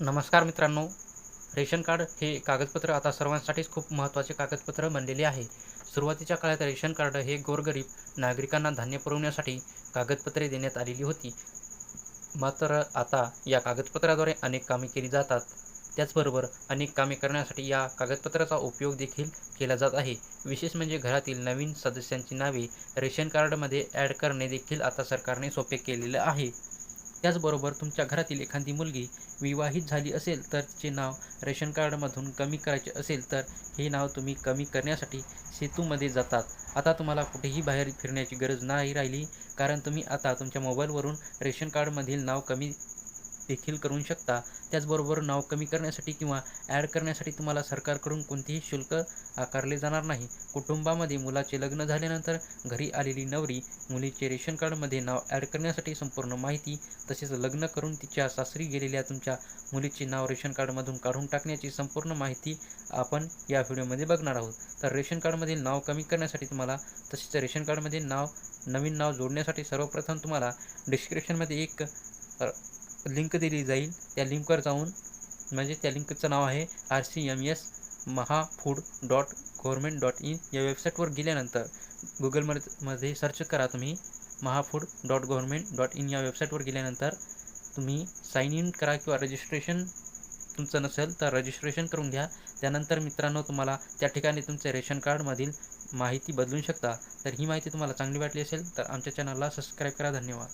नमस्कार मित्रांनो. Ration card हे कागदपत्र आता सर्वांसाठीच खूप महत्त्वाचे कागदपत्र बनलेले आहे. सुरुवातीच्या काळात रेशन कार्ड हे गोरगरीब नागरिकांना धान्य पुरवण्यासाठी कागदपत्रे देण्यात आलेली होती. मात्र आता या कागदपत्राद्वारे अनेक कामे केली जातात. त्याचबरोबर अनेक कामे करण्यासाठी या कागदपत्राचा उपयोग देखील केला जात आहे. विशेष म्हणजे घरातील नवीन सदस्यांची नावे रेशन कार्डमध्ये ॲड करणे देखील आता सरकारने सोपे केलेलं आहे. त्याचबरोबर तुमच्या घरातील एखादी मुलगी विवाहित झाली असेल तर तिचे नाव रेशन कार्डमधून कमी करायचे असेल तर हे नाव तुम्ही कमी करण्यासाठी सेतूमध्ये जातात. आता तुम्हाला कुठेही बाहेर फिरण्याची गरज नाही राहिली कारण तुम्ही आता तुमच्या मोबाईलवरून रेशन कार्डमधील नाव कमी देखील करू शकता. त्याचबरोबर नाव कमी करण्यासाठी किंवा ॲड करण्यासाठी तुम्हाला सरकारकडून कोणतेही शुल्क आकारले जाणार नाही. कुटुंबामध्ये मुलाचे लग्न झाल्यानंतर घरी आलेली नवरी मुलीचे रेशन कार्डमध्ये नाव ॲड करण्यासाठी संपूर्ण माहिती तसेच लग्न करून तिच्या सासरी गेलेल्या तुमच्या मुलीचे नाव रेशन कार्डमधून काढून टाकण्याची संपूर्ण माहिती आपण या व्हिडिओमध्ये बघणार आहोत. तर रेशन कार्डमधील नाव कमी करण्यासाठी तुम्हाला तसेच रेशन कार्डमध्ये नाव नवीन नाव जोडण्यासाठी सर्वप्रथम तुम्हाला डिस्क्रिप्शनमध्ये एक लिंक दिली जाईल. त्या लिंकवर जाऊन म्हणजे त्या लिंकचं नाव आहे R C M S Mahafood dot government dot in या वेबसाईटवर गेल्यानंतर गुगलमध्ये मध्ये सर्च करा तुम्ही Mahafood dot government dot in या वेबसाईटवर गेल्यानंतर तुम्ही साईन इन करा किंवा रजिस्ट्रेशन तुमचं नसेल तर रजिस्ट्रेशन करून घ्या. त्यानंतर मित्रांनो तुम्हाला त्या ठिकाणी तुमचे रेशन कार्डमधील माहिती बदलू शकता. तर ही माहिती तुम्हाला चांगली वाटली असेल तर आमच्या चॅनलला सबस्क्राईब करा. धन्यवाद.